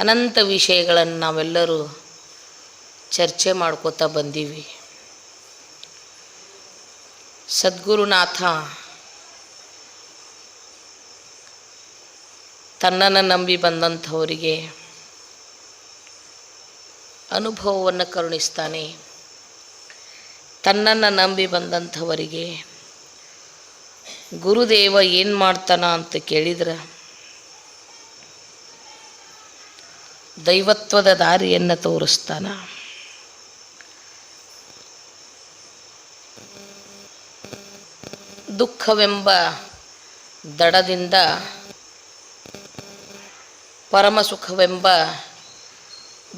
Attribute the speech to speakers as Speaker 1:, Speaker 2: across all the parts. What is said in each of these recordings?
Speaker 1: ಅನಂತ ವಿಷಯಗಳನ್ನು ನಾವೆಲ್ಲರೂ ಚರ್ಚೆ ಮಾಡ್ಕೋತಾ ಬಂದೀವಿ. ಸದ್ಗುರುನಾಥ ತನ್ನನ್ನು ನಂಬಿ ಬಂದಂಥವರಿಗೆ ಅನುಭವವನ್ನು ಕರುಣಿಸ್ತಾನೆ. ತನ್ನನ್ನು ನಂಬಿ ಬಂದಂಥವರಿಗೆ ಗುರುದೇವ ಏನು ಮಾಡ್ತಾನ ಅಂತ ಕೇಳಿದ್ರೆ? ದೈವತ್ವದ ದಾರಿಯನ್ನು ತೋರಿಸ್ತಾನ. ದುಃಖವೆಂಬ ದಡದಿಂದ ಪರಮಸುಖವೆಂಬ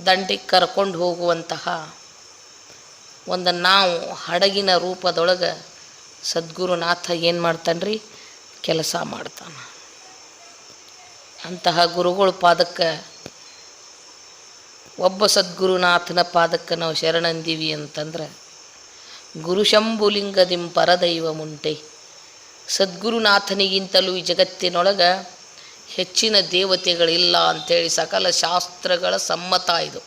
Speaker 1: ದಂಡಿಗೆ ಕರ್ಕೊಂಡು ಹೋಗುವಂತಹ ಒಂದು ನಾವು ಹಡಗಿನ ರೂಪದೊಳಗೆ ಸದ್ಗುರುನಾಥ ಏನು ಮಾಡ್ತಾನೆ ರೀ ಕೆಲಸ ಮಾಡ್ತಾನೆ. ಅಂತಹ ಗುರುಗಳ ಪಾದಕ್ಕೆ ಒಬ್ಬ ಸದ್ಗುರುನಾಥನ ಪಾದಕ್ಕೆ ನಾವು ಶರಣಂದೀವಿ ಅಂತಂದ್ರೆ ಗುರುಶಂಭುಲಿಂಗದಿಂ ಪರದೈವ ಮುಂಟೆ. ಸದ್ಗುರುನಾಥನಿಗಿಂತಲೂ ಈ ಜಗತ್ತಿನೊಳಗೆ ಹೆಚ್ಚಿನ ದೇವತೆಗಳಿಲ್ಲ ಅಂಥೇಳಿ ಸಕಲ ಶಾಸ್ತ್ರಗಳ ಸಮ್ಮತ ಇದು.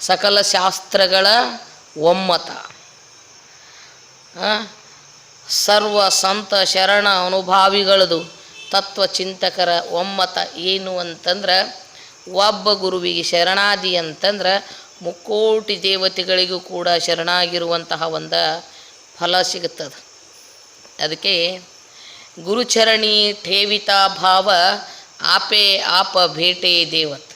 Speaker 1: ಸಕಲ ಶಾಸ್ತ್ರಗಳ ಒಮ್ಮತ. ಸರ್ವ ಸಂತ ಶರಣ ಅನುಭಾವಿಗಳದು ತತ್ವಚಿಂತಕರ ಒಮ್ಮತ ಏನು ಅಂತಂದ್ರೆ ಒಬ್ಬ ಗುರುವಿಗೆ ಶರಣಾದಿ ಅಂತಂದ್ರೆ ಮುಕ್ಕೋಟಿ ದೇವತೆಗಳಿಗೂ ಕೂಡ ಶರಣಾಗಿರುವಂತಹ ಒಂದು ಫಲ ಸಿಗುತ್ತದೆ. ಅದಕ್ಕೆ ಗುರುಚರಣಿ ಠೇವಿತಾ ಭಾವ ಆಪೆ ಆಪ ಭೇಟೆ ದೇವತ್.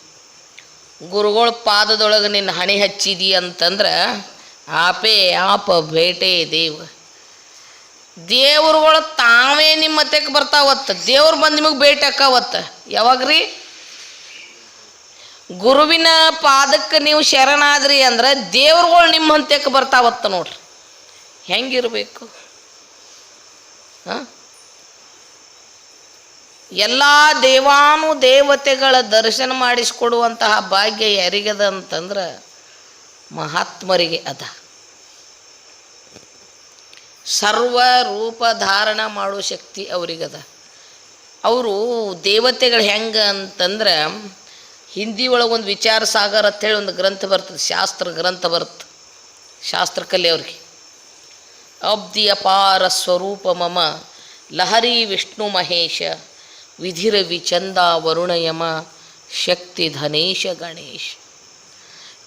Speaker 1: ಗುರುಗಳ ಪಾದದೊಳಗೆ ನಿನ್ನ ಹಣೆ ಹಚ್ಚಿದಿ ಅಂತಂದ್ರೆ ಆಪೆ ಆಪ ಭೇಟೆ ದೇವ. ದೇವ್ರುಗಳು ತಾವೇ ನಿಮ್ಮ ಮತ್ತಕ್ಕೆ ಬರ್ತಾವತ್ತ. ದೇವ್ರು ಬಂದು ನಿಮಗೆ ಭೇಟಿ ಅಕ್ಕಾವತ್ತ ಯಾವಾಗ್ರಿ? ಗುರುವಿನ ಪಾದಕ್ಕೆ ನೀವು ಶರಣಾದ್ರಿ ಅಂದ್ರೆ ದೇವ್ರುಗಳು ನಿಮ್ಮ ಹಂತಕ್ಕೆ ಬರ್ತಾವತ್ತ ನೋಡ್ರಿ. ಹೆಂಗಿರಬೇಕು? ಎಲ್ಲ ದೇವಾನು ದೇವತೆಗಳ ದರ್ಶನ ಮಾಡಿಸಿಕೊಡುವಂತಹ ಭಾಗ್ಯ ಯಾರಿಗದ ಅಂತಂದ್ರೆ ಮಹಾತ್ಮರಿಗೆ ಅದ. ಸರ್ವ ರೂಪ ಧಾರಣ ಮಾಡೋ ಶಕ್ತಿ ಅವರಿಗದ. ಅವರು ದೇವತೆಗಳು ಹೆಂಗೆ ಅಂತಂದ್ರೆ ಹಿಂದಿ ಒಳಗೆ ಒಂದು ವಿಚಾರ ಸಾಗರ ಅಂತೇಳಿ ಒಂದು ಗ್ರಂಥ ಬರ್ತದೆ, ಶಾಸ್ತ್ರ ಗ್ರಂಥ ಬರುತ್ತೆ ಶಾಸ್ತ್ರಕಲೆ ಅವ್ರಿಗೆ. ಅಬ್ಧಿ ಅಪಾರ ಸ್ವರೂಪ ಮಮ, ಲಹರಿ ವಿಷ್ಣು ಮಹೇಶ, ವಿಧಿರವಿ ಚಂದ ವರುಣಯಮ, ಶಕ್ತಿ ಧನೇಶ ಗಣೇಶ.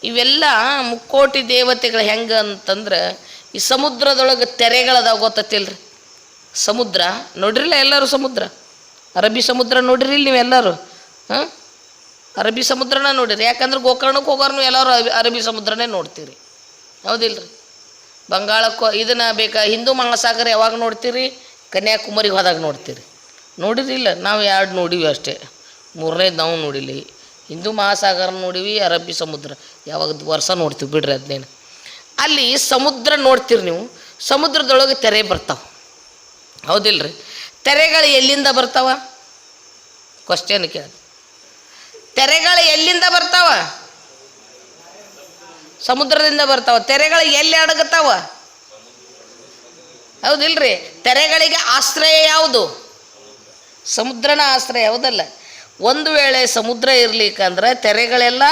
Speaker 1: ಇವೆಲ್ಲ ಮುಕ್ಕೋಟಿ ದೇವತೆಗಳು ಹೆಂಗೆ ಅಂತಂದ್ರೆ, ಈ ಸಮುದ್ರದೊಳಗೆ ತೆರೆಗಳದಾವ ಗೊತ್ತತಿಲ್ರಿ ಸಮುದ್ರ, ನೋಡ್ರಿಲ್ಲ ಎಲ್ಲರೂ ಸಮುದ್ರ? ಅರಬ್ಬಿ ಸಮುದ್ರ ನೋಡಿರಿ ನೀವೆಲ್ಲರೂ? ಹಾಂ? ಅರಬ್ಬಿ ಸಮುದ್ರನ ನೋಡಿರಿ. ಯಾಕಂದ್ರೆ ಗೋಕರ್ಣಕ್ಕೆ ಹೋಗೋರು ಎಲ್ಲರೂ ಅರಬ್ಬಿ- ಸಮುದ್ರನೇ ನೋಡ್ತೀರಿ. ಹೌದಿಲ್ರಿ? ಬಂಗಾಳಕ್ಕೂ ಇದನ್ನು ಬೇಕಾ, ಹಿಂದೂ ಮಹಾಸಾಗರ ಯಾವಾಗ ನೋಡ್ತೀರಿ? ಕನ್ಯಾಕುಮಾರಿಗೆ ಹೋದಾಗ ನೋಡ್ತೀರಿ. ನೋಡಿರಿಲ್ಲ ನಾವು ಎರಡು ನೋಡಿವಿ ಅಷ್ಟೇ. ಮೂರನೇದು ನಾವು ನೋಡಿಲಿ. ಹಿಂದೂ ಮಹಾಸಾಗರ ನೋಡಿವಿ, ಅರಬ್ಬಿ ಸಮುದ್ರ. ಯಾವಾಗ ವರ್ಷ ನೋಡ್ತೀವಿ ಬಿಡ್ರಿ ಅದನ್ನೇನು ಅಲ್ಲಿ ಸಮುದ್ರ ನೋಡ್ತೀರಿ ನೀವು, ಸಮುದ್ರದೊಳಗೆ ತೆರೆ ಬರ್ತಾವೆ. ಹೌದಿಲ್ರಿ? ತೆರೆಗಳು ಎಲ್ಲಿಂದ ಬರ್ತಾವ? ಕ್ವಶನ್ ಕೇಳ ತೆರೆಗಳು ಎಲ್ಲಿಂದ ಬರ್ತಾವ? ಸಮುದ್ರದಿಂದ ಬರ್ತಾವ. ತೆರೆಗಳು ಎಲ್ಲಿ ಅಡಗತಾವ ಹೌದಿಲ್ರಿ? ತೆರೆಗಳಿಗೆ ಆಶ್ರಯ ಯಾವುದು? ಸಮುದ್ರನ ಆಶ್ರಯ ಯಾವುದಲ್ಲ ಒಂದು ವೇಳೆ ಸಮುದ್ರ ಇರ್ಲಿಕ್ಕಂದ್ರೆ ತೆರೆಗಳೆಲ್ಲ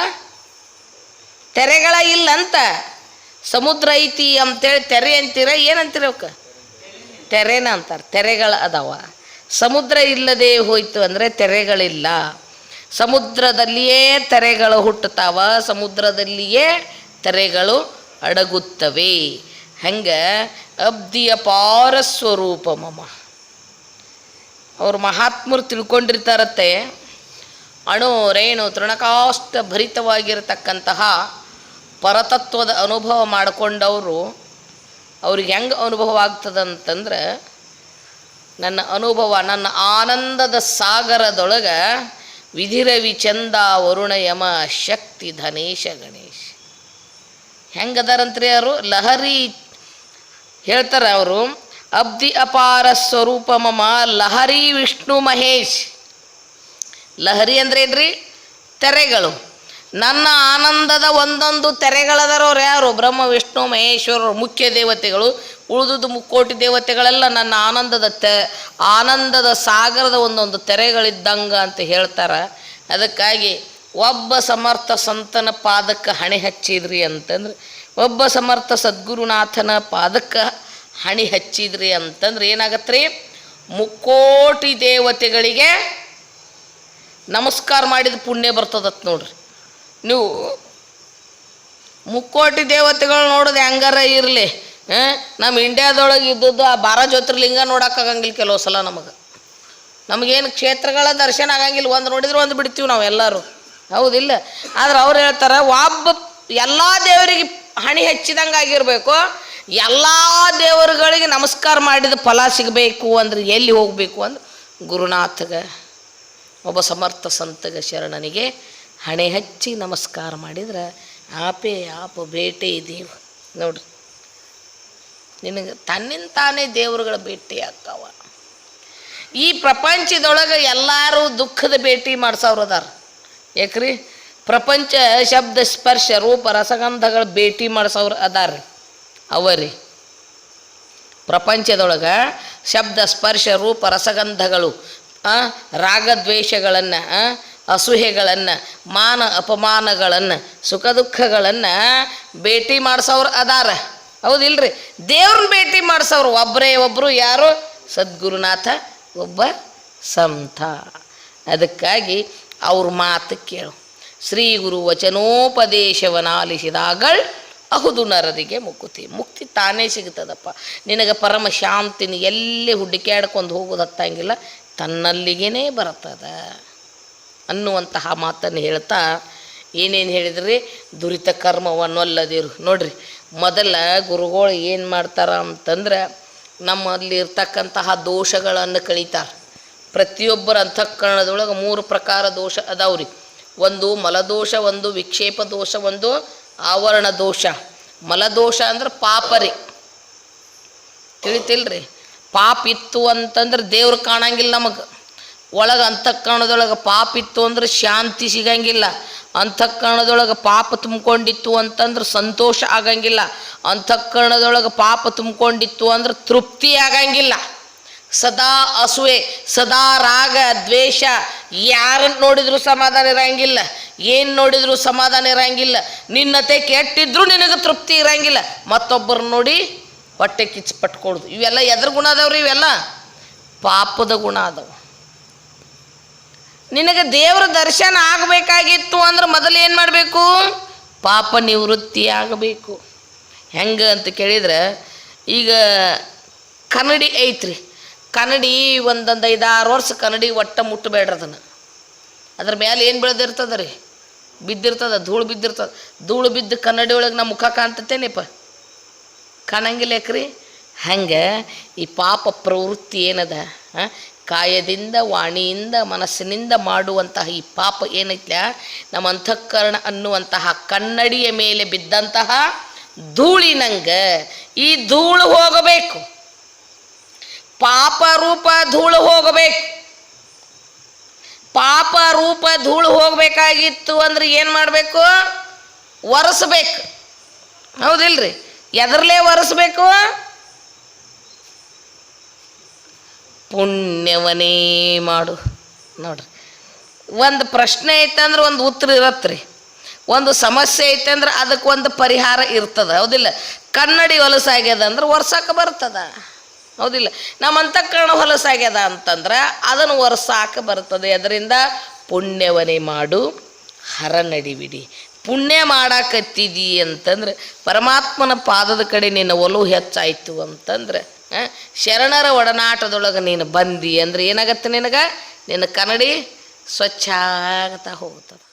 Speaker 1: ತೆರೆಗಳ ಇಲ್ಲ ಅಂತ ಸಮುದ್ರ ಐತಿ ಅಂತೇಳಿ ತೆರೆ ಅಂತೀರ ಏನಂತೀರ ಅವಕ್ಕೆ ತೆರೆನ ಅಂತಾರೆ, ತೆರೆಗಳು ಅದಾವ. ಸಮುದ್ರ ಇಲ್ಲದೆ ಹೋಯ್ತು ಅಂದರೆ ತೆರೆಗಳಿಲ್ಲ. ಸಮುದ್ರದಲ್ಲಿಯೇ ತೆರೆಗಳು ಹುಟ್ಟುತ್ತಾವ, ಸಮುದ್ರದಲ್ಲಿಯೇ ತೆರೆಗಳು ಅಡಗುತ್ತವೆ. ಹಂಗೆ? ಅಬ್ದಿಯ ಪಾರ ಸ್ವರೂಪ ಮಮ ಅವ್ರು ಮಹಾತ್ಮರು ತಿಳ್ಕೊಂಡಿರ್ತಾರತ್ತೆ, ಅಣು, ರೇಣು ತೃಣಕಾಷ್ಟ ಭರಿತವಾಗಿರತಕ್ಕಂತಹ ಪರತತ್ವದ ಅನುಭವ ಮಾಡಿಕೊಂಡವರು, ಅವ್ರಿಗೆ ಹೆಂಗೆ ಅನುಭವ ಆಗ್ತದಂತಂದ್ರೆ, ನನ್ನ ಅನುಭವ, ನನ್ನ ಆನಂದದ ಸಾಗರದೊಳಗೆ ವಿಧಿರವಿ ಚಂದ ವರುಣ ಯಮ ಶಕ್ತಿ ಧನೇಶ ಗಣೇಶ. ಹೆಂಗದಾರಂತ್ರಿ ಯಾರು? ಲಹರಿ ಹೇಳ್ತಾರೆ ಅವರು ಅಬ್ಧಿ ಅಪಾರ ಸ್ವರೂಪ ಮಮ ಲಹರಿ ವಿಷ್ಣು ಮಹೇಶ್. ಲಹರಿ ಅಂದ್ರೆ ಏನ್ರಿ ತೆರೆಗಳು. ನನ್ನ ಆನಂದದ ಒಂದೊಂದು ತೆರೆಗಳದರವ್ರು ಯಾರು? ಬ್ರಹ್ಮ, ವಿಷ್ಣು, ಮಹೇಶ್ವರರು, ಮುಖ್ಯ ದೇವತೆಗಳು ಉಳಿದುದು ಮುಕ್ಕೋಟಿ ದೇವತೆಗಳೆಲ್ಲ ನನ್ನ ಆನಂದದ ತೆ, ಆನಂದದ ಸಾಗರದ ಒಂದೊಂದು ತೆರೆಗಳಿದ್ದಂಗೆ ಅಂತ ಹೇಳ್ತಾರೆ. ಅದಕ್ಕಾಗಿ ಒಬ್ಬ ಸಮರ್ಥ ಸಂತನ ಪಾದಕ್ಕೆ ಹಣೆ ಹಚ್ಚಿದ್ರಿ ಅಂತಂದ್ರೆ, ಒಬ್ಬ ಸಮರ್ಥ ಸದ್ಗುರುನಾಥನ ಪಾದಕ್ಕೆ ಹಣೆ ಹಚ್ಚಿದ್ರಿ ಅಂತಂದ್ರೆ ಏನಾಗತ್ರಿ? ಮುಕ್ಕೋಟಿ ದೇವತೆಗಳಿಗೆ ನಮಸ್ಕಾರ ಮಾಡಿದ ಪುಣ್ಯ ಬರ್ತದತ್ ನೋಡ್ರಿ. ನೀವು ಮುಕ್ಕೋಟಿ ದೇವತೆಗಳು ನೋಡೋದು ಹೆಂಗಾರ ಇರಲಿ. ನಮ್ಮ ಇಂಡ್ಯಾದೊಳಗೆ ಇದ್ದದ್ದು ಆ ಬಾರ ಜ್ಯೋತಿರ್ಲಿಂಗ ನೋಡೋಕ್ಕಾಗಂಗಿಲ್ಲ ಕೆಲವು ಸಲ ನಮಗೆ. ನಮಗೇನು ಕ್ಷೇತ್ರಗಳ ದರ್ಶನ ಆಗಂಗಿಲ್ಲ, ಒಂದು ನೋಡಿದ್ರೆ ಒಂದು ಬಿಡ್ತೀವಿ ನಾವು ಎಲ್ಲರೂ. ಹೌದಿಲ್ಲ? ಆದ್ರೆ ಅವ್ರು ಹೇಳ್ತಾರೆ, ಒಬ್ಬ ಎಲ್ಲ ದೇವರಿಗೆ ಹಣಿ ಹೆಚ್ಚಿದಂಗೆ ಆಗಿರಬೇಕು, ಎಲ್ಲ ದೇವರುಗಳಿಗೆ ನಮಸ್ಕಾರ ಮಾಡಿದ ಫಲ ಸಿಗಬೇಕು ಅಂದ್ರೆ ಎಲ್ಲಿ ಹೋಗಬೇಕು ಅಂದ್ರೆ ಗುರುನಾಥಗ, ಒಬ್ಬ ಸಮರ್ಥ ಸಂತಗ ಶರಣನಿಗೆ ಹಣೆ ಹಚ್ಚಿ ನಮಸ್ಕಾರ ಮಾಡಿದ್ರೆ, ಆಪೇ ಆಪ ಬೇಟೆ ದೇವ. ನೋಡ್ರಿ. ನಿನಗೆ ತನ್ನಿಂದ ತಾನೇ ದೇವರುಗಳ ಭೇಟಿ ಆಕ್ಕವ ಈ ಪ್ರಪಂಚದೊಳಗೆ ಎಲ್ಲರೂ ದುಃಖದ ಭೇಟಿ ಅದಾರ ಯಾಕ್ರಿ ಪ್ರಪಂಚ ಶಬ್ದ ಸ್ಪರ್ಶ ರೂಪ ರಸಗಂಧಗಳ ಭೇಟಿ ಮಾಡ್ಸವ್ರು ಅದಾರ ಅವರಿ. ಪ್ರಪಂಚದೊಳಗೆ ಶಬ್ದ ಸ್ಪರ್ಶ ರೂಪ ರಸಗಂಧಗಳು ರಾಗದ್ವೇಷಗಳನ್ನು ಅಸೂಹೆಗಳನ್ನು ಮಾನ ಅಪಮಾನಗಳನ್ನು ಸುಖ ದುಃಖಗಳನ್ನು ಭೇಟಿ ಮಾಡಿಸೋರು ಅದಾರ. ಹೌದಿಲ್ರಿ? ದೇವ್ರನ್ನ ಭೇಟಿ ಮಾಡಿಸೋರು ಒಬ್ಬರೇ ಒಬ್ಬರು ಯಾರು? ಸದ್ಗುರುನಾಥ, ಒಬ್ಬ ಸಂತ. ಅದಕ್ಕಾಗಿ ಅವ್ರ ಮಾತು ಕೇಳು. ಶ್ರೀ ಗುರು ವಚನೋಪದೇಶವನಾಲಿಸಿದಾಗಳ್ ಅಹುದು ನರರಿಗೆ ಮುಕ್ತಿ. ಮುಕ್ತಿ ತಾನೇ ಸಿಗ್ತದಪ್ಪ ನಿನಗೆ ಪರಮ ಶಾಂತಿನ ಎಲ್ಲಿ ಹುಡುಕ್ಯಾಡ್ಕೊಂಡು ಹೋಗೋದು ಹತ್ತಂಗಿಲ್ಲ ತನ್ನಲ್ಲಿಗೇ ಬರ್ತದ ಅನ್ನುವಂತಹ ಮಾತನ್ನು ಹೇಳ್ತಾ ಏನೇನು ಹೇಳಿದ್ರಿ? ದುರಿತ ಕರ್ಮವನ್ನೊಲ್ಲದಿರು. ನೋಡ್ರಿ ಮೊದಲ ಗುರುಗಳು ಏನು ಮಾಡ್ತಾರ ಅಂತಂದ್ರೆ ನಮ್ಮಲ್ಲಿ ಇರ್ತಕ್ಕಂತಹ ದೋಷಗಳನ್ನು ಕಳೀತಾರೆ. ಪ್ರತಿಯೊಬ್ಬರ ಅಂತಃಕರಣದೊಳಗೆ ಮೂರು ಪ್ರಕಾರ ದೋಷ ಅದಾವ್ರಿ. ಒಂದು ಮಲದೋಷ, ಒಂದು ವಿಕ್ಷೇಪ ದೋಷ, ಒಂದು ಆವರಣ ದೋಷ. ಮಲದೋಷ ಅಂದ್ರೆ ಪಾಪರಿ ತಿಳಿತಿಲ್ರಿ? ಪಾಪ ಇತ್ತು ಅಂತಂದ್ರೆ ದೇವ್ರು ಕಾಣಂಗಿಲ್ಲ ನಮಗೆ. ಒಳಗೆ ಅಂತಃಕರಣದೊಳಗೆ ಪಾಪ ಇತ್ತು ಅಂದ್ರೆ ಶಾಂತಿ ಸಿಗಂಗಿಲ್ಲ. ಅಂತಃಕರಣದೊಳಗೆ ಪಾಪ ತುಂಬಿಕೊಂಡಿತ್ತು ಅಂತಂದ್ರೆ ಸಂತೋಷ ಆಗಂಗಿಲ್ಲ. ಅಂತಃಕರಣದೊಳಗೆ ಪಾಪ ತುಂಬಿಕೊಂಡಿತ್ತು ಅಂದ್ರೆ ತೃಪ್ತಿ ಆಗಂಗಿಲ್ಲ. ಸದಾ ಅಸುವೆ, ಸದಾ ರಾಗ, ದ್ವೇಷ ಯಾರನ್ನು ನೋಡಿದ್ರು ಸಮಾಧಾನ ಇರಂಗಿಲ್ಲ. ಏನು ನೋಡಿದ್ರು ಸಮಾಧಾನ ಇರಂಗಿಲ್ಲ. ನಿನ್ನತೆ ಕೆಟ್ಟಿದ್ರು ನಿನಗೆ ತೃಪ್ತಿ ಇರಂಗಿಲ್ಲ. ಮತ್ತೊಬ್ಬರು ನೋಡಿ ಹೊಟ್ಟೆ ಕಿಚ್ಚು ಪಟ್ಕೊಳ್ದು. ಇವೆಲ್ಲ ಎದ್ರ ಗುಣ ಅದಾವ್ರಿ ಇವೆಲ್ಲ? ಪಾಪದ ಗುಣ ಅದಾವ. ನಿನಗೆ ದೇವರ ದರ್ಶನ ಆಗಬೇಕಾಗಿತ್ತು ಅಂದ್ರೆ ಮೊದಲು ಏನು ಮಾಡಬೇಕು? ಪಾಪ ನಿವೃತ್ತಿ ಆಗಬೇಕು. ಹೆಂಗೆ ಅಂತ ಕೇಳಿದ್ರೆ, ಈಗ ಕನ್ನಡಿ ಐತ್ರಿ. ಕನ್ನಡಿ ಒಂದೊಂದು ಐದಾರು ವರ್ಷ ಕನ್ನಡಿ ಒಟ್ಟ ಮುಟ್ಟಬೇಡ್ರಿ ಅದನ್ನು. ಅದ್ರ ಮೇಲೆ ಏನು ಬೆಳೆದಿರ್ತದ ರೀ ಬಿದ್ದಿರ್ತದ, ಧೂಳು ಬಿದ್ದಿರ್ತದ. ಧೂಳು ಬಿದ್ದು ಕನ್ನಡಿ ಒಳಗೆ ನಮ್ಮ ಮುಖ ಕಾಣ್ತತೇನೆಪ್ಪ? ಕಾಣಂಗಿಲ್ಲ ಯಾಕ್ರಿ ಹಂಗೆ ಈ ಪಾಪ ಪ್ರವೃತ್ತಿ ಏನದ? ಕಾಯದಿಂದ, ವಾಣಿಯಿಂದ, ಮನಸ್ಸಿನಿಂದ ಮಾಡುವಂತಹ ಈ ಪಾಪ ಏನೈತ್ಲ? ನಮ್ಮ ಅಂತಃಕರಣ ಅನ್ನುವಂತಹ ಕನ್ನಡಿಯ ಮೇಲೆ ಬಿದ್ದಂತಹ ಧೂಳಿನಂಗೆ ಈ ಧೂಳು ಹೋಗಬೇಕು. ಪಾಪ ರೂಪ ಧೂಳು ಹೋಗಬೇಕು. ಪಾಪ ರೂಪ ಧೂಳು ಹೋಗಬೇಕಾಗಿತ್ತು ಅಂದ್ರೆ ಏನು ಮಾಡಬೇಕು? ಒರೆಸ್ಬೇಕು. ಹೌದಿಲ್ರಿ? ಎದರ್ಲೇ ಒರೆಸ್ಬೇಕು? ಪುಣ್ಯವನೇ ಮಾಡು. ನೋಡ್ರಿ. ಒಂದು ಪ್ರಶ್ನೆ ಐತಂದ್ರೆ ಒಂದು ಉತ್ತರ ಇರತ್ರಿ ಒಂದು ಸಮಸ್ಯೆ ಐತಂದ್ರೆ ಅದಕ್ಕೆ ಒಂದು ಪರಿಹಾರ ಇರ್ತದ. ಹೌದಿಲ್ಲ? ಕನ್ನಡಿ ಹೊಲಸಾಗ್ಯದ ಅಂದ್ರೆ ಒರ್ಸಕ್ಕೆ ಬರ್ತದ. ಹೌದಿಲ್ಲ? ನಮ್ಮ ಅಂತಃಕರಣ ಹೊಲಸಾಗ್ಯದ ಅಂತಂದ್ರೆ ಅದನ್ನು ಒರ್ಸಾಕ ಬರ್ತದೆ. ಅದರಿಂದ ಪುಣ್ಯವನೇ ಮಾಡು. ಹರ ನಡಿಬಿಡಿ. ಪುಣ್ಯ ಮಾಡಾಕತ್ತಿದಿ ಅಂತಂದ್ರೆ ಪರಮಾತ್ಮನ ಪಾದದ ಕಡೆ ನಿನ್ನ ಒಲವು ಹೆಚ್ಚಾಯಿತು ಅಂತಂದ್ರೆ ಶರಣರ ಒಡನಾಟದೊಳಗೆ ನೀನು ಬಂದಿ ಅಂದ್ರೆ ಏನಾಗತ್ತೆ ನಿನಗೆ? ನಿನ್ನ ಕನ್ನಡಿ ಸ್ವಚ್ಛ ಆಗ್ತಾ ಹೋಗ್ತದೆ